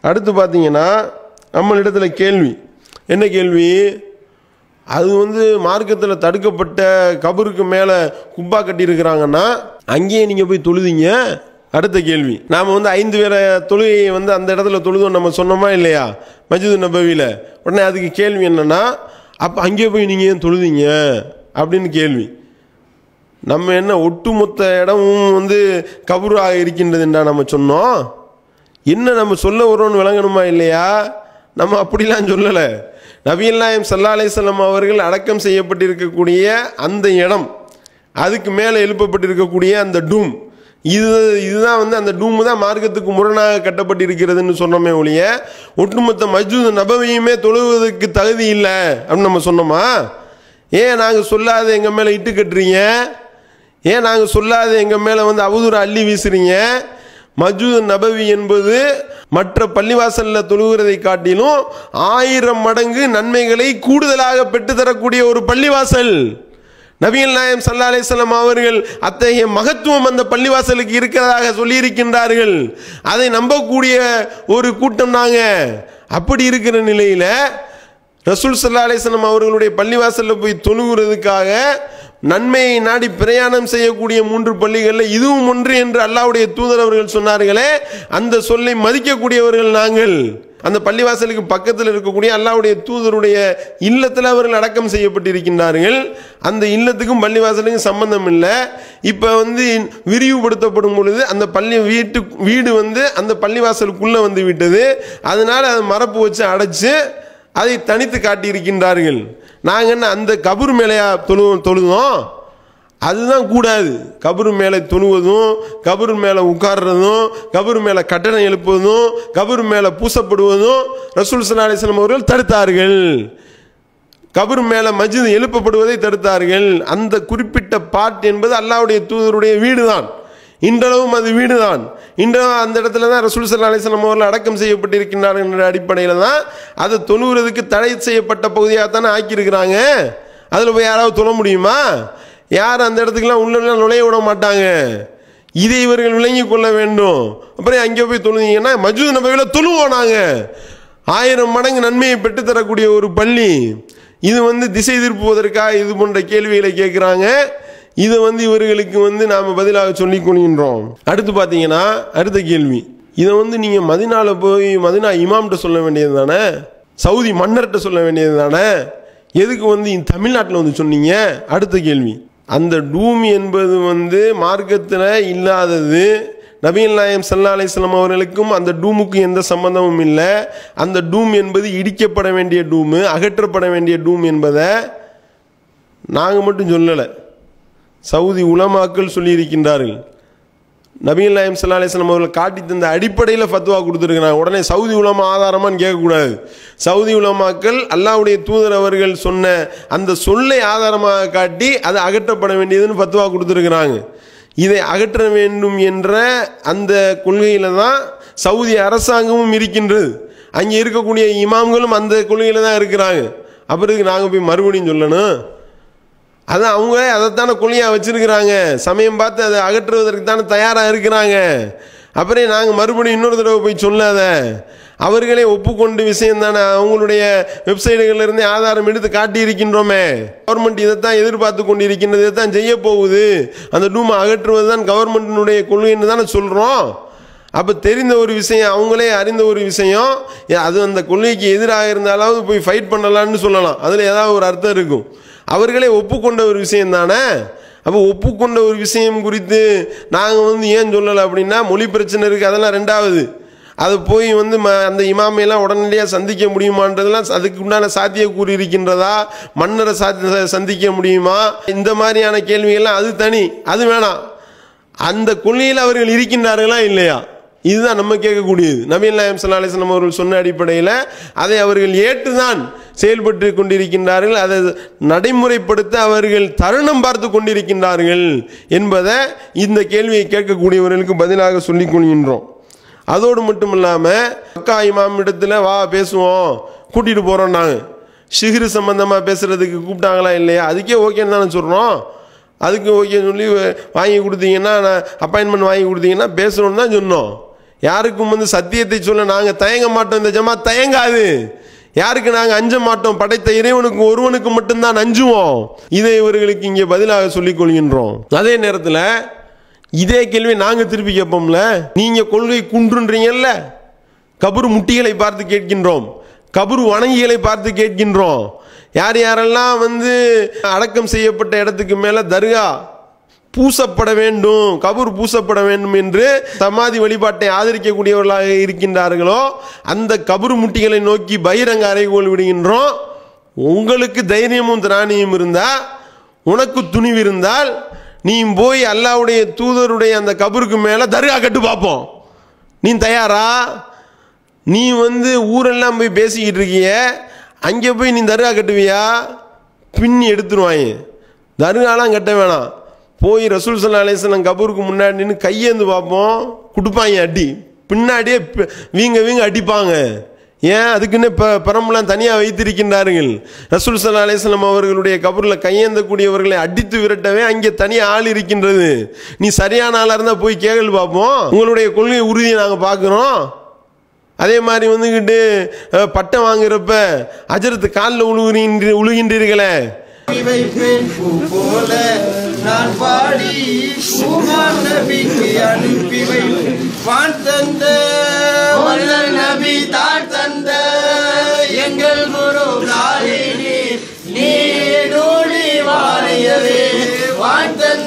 அடுத்து பார்த்தீங்கன்னா நம்மளிடத்தில் கேள்வி. என்ன கேள்வி? அது வந்து மார்க்கத்தில் தடுக்கப்பட்ட கபருக்கு மேலே குப்பா கட்டியிருக்கிறாங்கன்னா அங்கேயே நீங்கள் போய் தொழுதிங்க. அடுத்த கேள்வி. நாம் வந்து ஐந்து பேரை தொழுகையை வந்து அந்த இடத்துல தொழுதோம் நம்ம சொன்னோமா இல்லையா? மஜிது நபவியில் உடனே அதுக்கு கேள்வி என்னென்னா அப்போ அங்கேயே போய் நீங்கள் ஏன் தொழுதிங்க? அப்படின்னு கேள்வி. நம்ம என்ன ஒட்டுமொத்த இடமும் வந்து கபூராக இருக்கின்றதுன்றா நம்ம சொன்னோம்? என்ன நம்ம சொல்ல வரோன்னு விளங்கணுமா இல்லையா? நம்ம அப்படிலாம் சொல்லலை. நபிகள் நாயம் சல்லா அலிசல்லாம் அவர்கள் அடக்கம் செய்யப்பட்டிருக்கக்கூடிய அந்த இடம் அதுக்கு மேலே எழுப்பப்பட்டிருக்கக்கூடிய அந்த டூம் இது இதுதான் வந்து அந்த டூம் தான் மார்க்கத்துக்கு முரணாக கட்டப்பட்டிருக்கிறதுன்னு சொன்னோமே ஒழிய ஒட்டுமொத்த மஜூத் நபவையுமே தொழுவதற்கு தகுதி இல்லை அப்படின்னு நம்ம சொன்னோமா? ஏன் நாங்கள் சொல்லாத எங்கள் மேலே இட்டு கட்டுறீங்க? ஏன் நாங்கள் சொல்லாத எங்கள் மேலே வந்து அவதூறு அள்ளி வீசுறீங்க? மஜூத் நபவி என்பது மற்ற பள்ளிவாசலில் தொழுகிறதை காட்டிலும் ஆயிரம் மடங்கு நன்மைகளை கூடுதலாக பெற்றுத்தரக்கூடிய ஒரு பள்ளிவாசல். நபிகள் நாயம் சல்லா அலிஸ்லாம் அவர்கள் அத்தகைய மகத்துவம் அந்த பள்ளிவாசலுக்கு இருக்கிறதாக சொல்லியிருக்கின்றார்கள். அதை நம்பக்கூடிய ஒரு கூட்டம் நாங்க. அப்படி இருக்கிற நிலையில் ரசூல் சல்லா அலிஸ்லாம் அவர்களுடைய பள்ளிவாசலில் போய் தொழுகிறதுக்காக நன்மையை நாடி பிரயாணம் செய்யக்கூடிய மூன்று பள்ளிகளில் இதுவும் ஒன்று என்று அல்லாவுடைய தூதர் அவர்கள் சொன்னார்களே அந்த சொல்லை மதிக்கக்கூடியவர்கள் நாங்கள். அந்த பள்ளிவாசலுக்கு பக்கத்தில் இருக்கக்கூடிய அல்லாவுடைய தூதருடைய இல்லத்தில் அவர்கள் அடக்கம் செய்யப்பட்டிருக்கின்றார்கள். அந்த இல்லத்துக்கும் பள்ளிவாசலுக்கும் சம்பந்தம் இல்லை. இப்போ வந்து விரிவுபடுத்தப்படும் பொழுது அந்த பள்ளி வீட்டு வீடு வந்து அந்த பள்ளிவாசலுக்குள்ளே வந்து விட்டது. அதனால் அதை மரப்பு வச்சு அடைச்சு அதை தனித்து காட்டியிருக்கின்றார்கள். நாங்கள் என்ன அந்த கபூர் மேலையா தொழுவோம் தொழுதோம்? அதுதான் கூடாது. கபரு மேலே தொழுவதும் கபரு மேலே உட்கார்றதும் கபரு மேலே கட்டணம் எழுப்புவதும் கபரு மேலே பூசப்படுவதும் ரசூல் சல்லா அலிஸ்லாம் அவர்கள் தடுத்தார்கள். கபர் மேலே மஜித் எழுப்பப்படுவதை தடுத்தார்கள். அந்த குறிப்பிட்ட பாட் என்பது அல்லாவுடைய தூதருடைய வீடு தான் இன்றளவும் அது வீடு தான் இன்றளவும் அந்த இடத்துல தான் ரசூல் சல்லா அலிஸ்லாம் அவர்கள் அடக்கம் செய்யப்பட்டிருக்கின்றார் என்ற அடிப்படையில் தான் அது தொழுகிறதுக்கு தடை செய்யப்பட்ட பகுதியாக தானே ஆக்கியிருக்கிறாங்க. அதில் போய் யாராவது தொழ முடியுமா? யார் அந்த இடத்துக்குலாம் உள்ளெல்லாம் நுழைய விட மாட்டாங்க. இதை இவர்கள் விளங்கி கொள்ள வேண்டும். அப்புறம் அங்கே போய் தொழுதீங்கன்னா மஜூத் நபையில் தொழுவோம் நாங்கள் ஆயிரம் மடங்கு நன்மையை பெற்றுத்தரக்கூடிய ஒரு பள்ளி. இது வந்து திசை திருப்புவதற்காக இது போன்ற கேள்விகளை கேட்குறாங்க. இதை வந்து இவர்களுக்கு வந்து நாம் பதிலாக சொல்லி கொள்கின்றோம். அடுத்து பார்த்தீங்கன்னா அடுத்த கேள்வி. இதை வந்து நீங்கள் மதினாவில் போய் மதினா இமாம்கிட்ட சொல்ல வேண்டியது தானே? சவுதி மன்னர்கிட்ட சொல்ல வேண்டியது தானே? எதுக்கு வந்து தமிழ்நாட்டில் வந்து சொன்னீங்க? அடுத்த கேள்வி. அந்த டூம் என்பது வந்து மார்க்கத்தில் இல்லாதது. நபீல் நாயம் சல்லா அலிஸ்லாம் அவர்களுக்கும் அந்த டூமுக்கும் எந்த சம்பந்தமும் இல்லை. அந்த டூம் என்பது இடிக்கப்பட வேண்டிய டூமு அகற்றப்பட வேண்டிய டூம் என்பதை நாங்கள் மட்டும் சொல்லலை. சவுதி உலமாக்கள் சொல்லியிருக்கின்றார்கள். நபீல் நாயம் சல்லா அலிஸ்லாம் அவர்கள் காட்டி தந்த அடிப்படையில் ஃபத்வா கொடுத்துருக்கிறாங்க. உடனே சவுதி உலமா ஆதாரமானு கேட்கக்கூடாது. சவுதி உலமாக்கள் அல்லாவுடைய தூதர் அவர்கள் சொன்ன அந்த சொல்லை ஆதாரமாக காட்டி அது அகற்றப்பட வேண்டியதுன்னு ஃபத்வா கொடுத்துருக்குறாங்க. இதை அகற்ற வேண்டும் என்ற அந்த கொள்கையில் தான் சவுதி அரசாங்கமும் இருக்கின்றது. அங்கே இருக்கக்கூடிய இமாம்களும் அந்த கொள்கையில் தான் இருக்கிறாங்க. அப்புறம் நாங்கள் போய் மறுபடியும் சொல்லணும். அதான் அவங்க அதைத்தானே குழியாக வச்சுருக்கிறாங்க. சமயம் பார்த்து அதை அகற்றுவதற்கு தானே தயாராக இருக்கிறாங்க. அப்புறம் நாங்கள் மறுபடியும் இன்னொரு தடவை போய் சொல்லாத. அவர்களே ஒப்புக்கொண்டு விஷயம் தானே. அவங்களுடைய வெப்சைட்டுகளிலிருந்து ஆதாரம் எடுத்து காட்டி இருக்கின்றோமே கவர்மெண்ட் இதைத்தான் எதிர்பார்த்து கொண்டு இருக்கின்றது இதைத்தான் செய்ய போகுது. அந்த டூமை அகற்றுவது தான் கவர்மெண்டினுடைய கொள்கைன்னு தானே சொல்கிறோம் அப்போ தெரிந்த ஒரு விஷயம் அவங்களே அறிந்த ஒரு விஷயம் அது அந்த கொள்கைக்கு எதிராக இருந்தாலாவது போய் ஃபைட் பண்ணலான்னு சொல்லலாம். அதில் ஏதாவது ஒரு அர்த்தம் இருக்கும். அவர்களே ஒப்புக்கொண்ட ஒரு விஷயம் தானே? அப்போ ஒப்புக்கொண்ட ஒரு விஷயம் குறித்து நாங்கள் வந்து ஏன் சொல்லலை அப்படின்னா மொழி பிரச்சனை இருக்குது அதெல்லாம் ரெண்டாவது. அது போய் வந்து ம அந்த இமாமையெல்லாம் உடனடியாக சந்திக்க முடியுமான்றதெல்லாம் அதுக்கு உண்டான சாத்தியக்கூறு இருக்கின்றதா? மன்னரை சாத்தி சந்திக்க முடியுமா? இந்த மாதிரியான கேள்விகள்லாம் அது தனி அது வேணாம். அந்த கொள்கையில் அவர்கள் இருக்கின்றார்களா இல்லையா? இதுதான் நம்ம கேட்கக்கூடியது. நவீன நாயம் சல்லா அவர்கள் சொன்ன அடிப்படையில் அதை அவர்கள் ஏற்றுதான் செயல்பட்டு கொண்டிருக்கின்றார்கள். அதை நடைமுறைப்படுத்த அவர்கள் தருணம் பார்த்து கொண்டிருக்கின்றார்கள் என்பதை இந்த கேள்வியை கேட்கக்கூடியவர்களுக்கு பதிலாக சொல்லிக் கொள்கின்றோம். அதோடு மட்டும் இல்லாமல் அக்கா இமாம் இடத்துல வா பேசுவோம் கூட்டிகிட்டு போகிறோம் நாங்கள் ஷிஹ்ரு சம்பந்தமாக பேசுகிறதுக்கு கூப்பிட்டாங்களா இல்லையா? அதுக்கே ஓகேன்னு தானே சொல்கிறோம் அதுக்கு ஓகே சொல்லி வாங்கி கொடுத்தீங்கன்னா நான் அப்பாயின்மெண்ட் வாங்கி கொடுத்தீங்கன்னா பேசணும்னு தான் சொன்னோம். யாருக்கும் வந்து சத்தியத்தை சொல்ல நாங்கள் தயங்க மாட்டோம் இந்த ஜமா தயங்காது. யாருக்கு நாங்கள் அஞ்ச மாட்டோம் படைத்த இறைவனுக்கு ஒருவனுக்கு மட்டும்தான் அஞ்சுவோம். இதை இவர்களுக்கு இங்கே பதிலாக சொல்லிக் கொள்கின்றோம். அதே நேரத்தில் இதே கேள்வி நாங்கள் திருப்பி கேட்போம்ல? நீங்கள் கொள்கை குன்றுன்றீங்கல்ல? கபரு முட்டிகளை பார்த்து கேட்கின்றோம். கபரு வணங்கிகளை பார்த்து கேட்கின்றோம். யார் யாரெல்லாம் வந்து அடக்கம் செய்யப்பட்ட இடத்துக்கு மேலே தர்கா பூசப்பட வேண்டும். கபூர் பூசப்பட வேண்டும் என்று சமாதி வழிபாட்டை ஆதரிக்கக்கூடியவர்களாக இருக்கின்றார்களோ அந்த கபூர் முட்டிகளை நோக்கி பகிரங்க அறைகோல் விடுகின்றோம். உங்களுக்கு தைரியமும் திராணியும் இருந்தால் உனக்கு துணிவு இருந்தால் நீ போய் அல்லாவுடைய தூதருடைய அந்த கபருக்கு மேலே தர்கா கட்டு பார்ப்போம். நீ தயாரா? நீ வந்து ஊரெல்லாம் போய் பேசிக்கிட்டு இருக்கிய? அங்கே போய் நீ தர்கா கட்டுவியா? பின் எடுத்துருவாங்க தர்காலாம் கட்ட வேணாம். போய் ரசூல் சல்லா அலிஸ்லாம் கபூருக்கு முன்னாடி நின்று கையேந்து பார்ப்போம். கொடுப்பாங்க அடி. பின்னாடியே வீங்க வீங்க அடிப்பாங்க. ஏன்? அதுக்குன்னு இப்போ பரம்பெல்லாம் தனியாக வைத்திருக்கின்றார்கள். ரசூல் சல்லா அலிஸ்லாம் அவர்களுடைய கபூரில் கையேந்தக்கூடியவர்களை அடித்து விரட்டவே அங்கே தனியாக ஆள் இருக்கின்றது. நீ சரியான ஆளாக இருந்தால் போய் கேள்வி பார்ப்போம். உங்களுடைய கொள்கை உறுதியை நாங்கள் பார்க்குறோம். அதே மாதிரி வந்துக்கிட்டு பட்டம் வாங்குறப்ப அஜரத்து காலில் உழுகின்ற உழுகின்றீர்களே. வைப்பேன் பூ போல நான் பாடி குமார் நபிக்கு அனுப்பி வைப்பேன் வான் தந்த. வல்லல் நபி தான் தந்த. எங்கள் குரு நாளினி நூலி வாழையவே வான் தந்த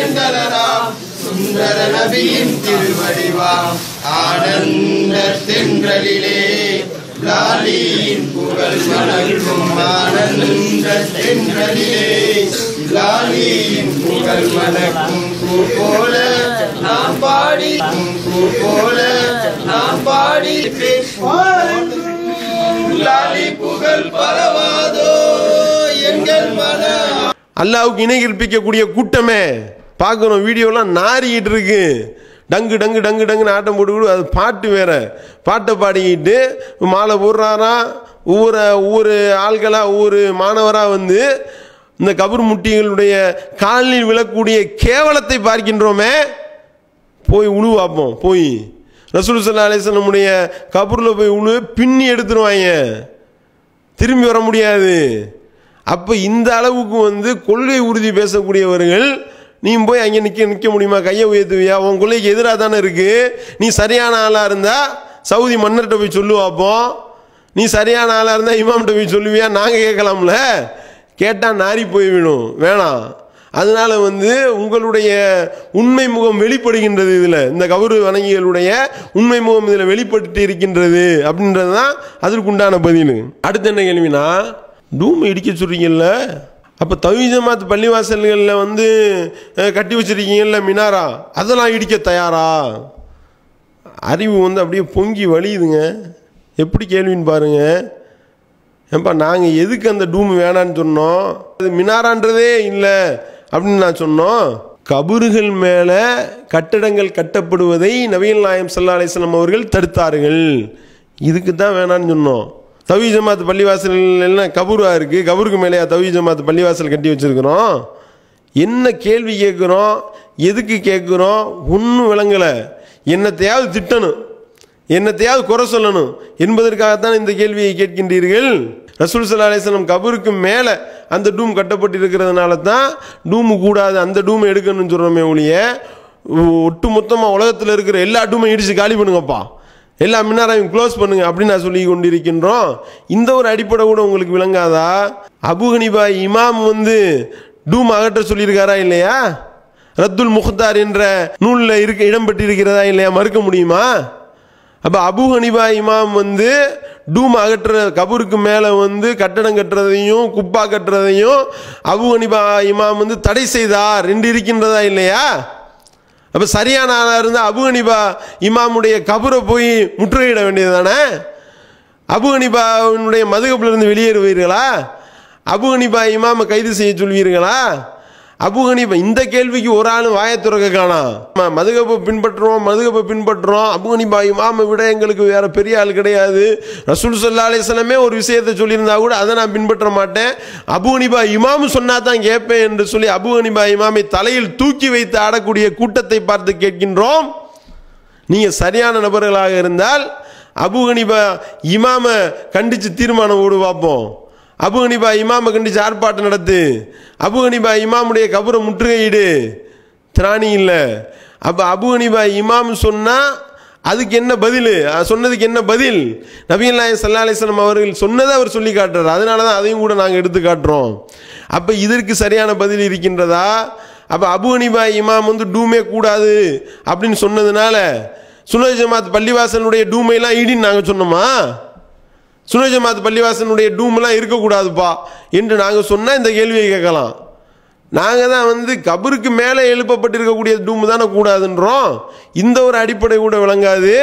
சுகுரியின் சுந்தர நபியின் திருவடிவாம் ஆனந்த தென்றலிலே லாலியின் புகழ் வணங்கும் ஆனந்த தென்றலிலே லாலியின் புகழ் மலக்கும் பூ போல நாம் பாடி பூ போல நாம் பாடி லாலி புகழ் பரவாதோ எங்கள் மன அல்லாவுக்கு இணை கற்பிக்கக்கூடிய கூட்டமே பார்க்குறோம் வீடியோலாம் நாறிக்கிட்டு இருக்கு. டங்கு டங்கு டங்கு டங்குன்னு ஆட்டம் போட்டுக்கிட்டு அது பாட்டு வேற. பாட்டை பாடிக்கிட்டு மாலை போடுறாரா? ஒவ்வொரு ஒவ்வொரு ஆள்களாக ஒவ்வொரு மாணவராக வந்து இந்த கபர் முட்டிகளுடைய காலில் விழக்கூடிய கேவலத்தை பார்க்கின்றோமே. போய் உழு பார்ப்போம் போய். ரசூல் சல்லா அலிஸ்லமுடைய கபூரில் போய் உழு பின்னி எடுத்துருவாங்க. திரும்பி வர முடியாது. அப்போ இந்த அளவுக்கு வந்து கொள்கை உறுதி பேசக்கூடியவர்கள் நீ போய் அங்கே நிற்க நிற்க முடியுமா? கையை உயர்த்துவியா? உன் கொள்கைக்கு எதிராக தானே இருக்குது நீ சரியான ஆளாக இருந்தால் சவுதி மன்னர்கிட்ட போய் சொல்லுவாப்போம் நீ சரியான ஆளாக இருந்தால் இமாம்கிட்ட போய் சொல்லுவியா? நாங்கள் கேட்கலாம்ல. கேட்டால் நாரி போய்விடும் வேணாம். அதனால வந்து உங்களுடைய உண்மை முகம் வெளிப்படுகின்றது இதில். இந்த கௌரு வணங்கிகளுடைய உண்மை முகம் இதில் வெளிப்பட்டு இருக்கின்றது அப்படின்றது தான் அதற்குண்டான பதில். அடுத்து என்ன கேள்வினா டூம் இடிக்க சொல்கிறீங்கள்ல அப்போ தவிஜமாத் பள்ளிவாசல்களில் வந்து கட்டி வச்சிருக்கீங்கல்ல மினாரா? அதெல்லாம் இடிக்க தயாரா? அறிவு வந்து அப்படியே பொங்கி வழியுதுங்க. எப்படி கேள்வின்னு பாருங்கள் ஏன்பா நாங்கள் எதுக்கு அந்த டூம் வேணான்னு சொன்னோம்? அது மினாரான்றதே இல்லை அப்படின்னு நான் சொன்னோம். கபறுகள் மேலே கட்டடங்கள் கட்டப்படுவதை நவீன நாயம் சல்லா அலிஸ்லாம் அவர்கள் தடுத்தார்கள். இதுக்கு தான் வேணான்னு சொன்னோம். தவி ஜமாத் பள்ளிவாசல் எல்லாம் கபூரா இருக்குது கபூருக்கு மேலேயா தவி ஜமாத் பள்ளிவாசல் கட்டி வச்சுருக்குறோம்? என்ன கேள்வி கேட்குறோம்? எதுக்கு கேட்குறோம்? ஒன்றும் விளங்கலை. என்னத்தையாவது திட்டணும். என்னத்தையாவது குறை சொல்லணும். என்பதற்காகத்தான் இந்த கேள்வியை கேட்கின்றீர்கள். ரசூல் சல்லா அலிஸ்லாம் கபருக்கு மேலே அந்த டூம் கட்டப்பட்டிருக்கிறதுனால தான் டூமு கூடாது அந்த டூமை எடுக்கணும்னு சொல்கிறோமே ஒழிய ஒட்டு மொத்தமாக உலகத்தில் இருக்கிற எல்லா டூமையும் இடித்து காலி பண்ணுங்கப்பா. எல்லா மின்னாரையும் க்ளோஸ் பண்ணுங்க அப்படின்னு நான் சொல்லி கொண்டிருக்கின்றோம். இந்த ஒரு அடிப்படை கூட உங்களுக்கு விளங்காதா? அபு இமாம் வந்து டூம் அகற்ற சொல்லியிருக்காரா இல்லையா? ரத்துல் முக்தார் என்ற நூலில் இருக்க இடம்பெற்றிருக்கிறதா இல்லையா? மறுக்க முடியுமா? அப்போ அபு ஹனிபா இமாம் வந்து டூம் அகற்ற கபூருக்கு மேலே வந்து கட்டடம் கட்டுறதையும் குப்பா கட்டுறதையும் அபு ஹனிபா இமாம் வந்து தடை செய்தார் ரெண்டு இருக்கின்றதா இல்லையா? அப்போ சரியான ஆளாக இருந்தால் அபு ஹனிபா இமாமுடைய கபரை போய் முற்றுகையிட வேண்டியது தானே அபு ஹனிபாவினுடைய மதுகப்பிலிருந்து வெளியேறுவீர்களா? அபு ஹனீஃபா இமாமை கைது செய்ய சொல்வீர்களா? அபு ஹனீஃபா இந்த கேள்விக்கு ஒரு ஆளும் வாயத்துறக்க காணாம் மதுகப்பை பின்பற்றுறோம் மதுகப்பை பின்பற்றுறோம். அபு ஹனீஃபா இமாமை விட எங்களுக்கு வேற பெரிய ஆள் கிடையாது. ரசூல் சல்லா அலிஸ்லமே ஒரு விஷயத்தை சொல்லியிருந்தா கூட அதை நான் பின்பற்ற மாட்டேன். அபு ஹனீஃபா இமாம் சொன்னா தான் கேட்பேன் என்று சொல்லி அபு ஹனீஃபா இமாமை தலையில் தூக்கி வைத்து ஆடக்கூடிய கூட்டத்தை பார்த்து கேட்கின்றோம். நீங்கள் சரியான நபர்களாக இருந்தால் அபு ஹனீஃபா இமாம கண்டித்து தீர்மானம் ஓடு பார்ப்போம். அபு ஹனீஃபா இமாம கண்டிச்சு ஆர்ப்பாட்டம் நடத்து. அபு ஹனீஃபா இமாமுடைய கபரை முற்றுகையிடு. திராணி இல்லை. அப்போ அபு ஹனீஃபா இமாம் சொன்னால் அதுக்கு என்ன பதில்? சொன்னதுக்கு என்ன பதில்? நபிகள் சல்லா அலிஸ்லாம் அவர்கள் சொன்னதை அவர் சொல்லி காட்டுறார். அதனால தான் அதையும் கூட நாங்கள் எடுத்து காட்டுறோம். அப்போ இதற்கு சரியான பதில் இருக்கின்றதா? அப்போ அபு அனிபா இமாம் வந்து டூமே கூடாது அப்படின்னு சொன்னதுனால சுனோ ஜமாத் பள்ளிவாசனுடைய டூமையெல்லாம் ஈடின்னு நாங்கள் சொன்னோமா? சுனோ ஜமாத் பள்ளிவாசனுடைய டூம்லாம் இருக்கக்கூடாதுப்பா என்று நாங்கள் சொன்னால் இந்த கேள்வியை கேட்கலாம். நாங்கள் தான் வந்து கபருக்கு மேலே எழுப்பப்பட்டிருக்கக்கூடிய டூம் தானே கூடாதுன்றோம். இந்த ஒரு அடிப்படை கூட விளங்காது.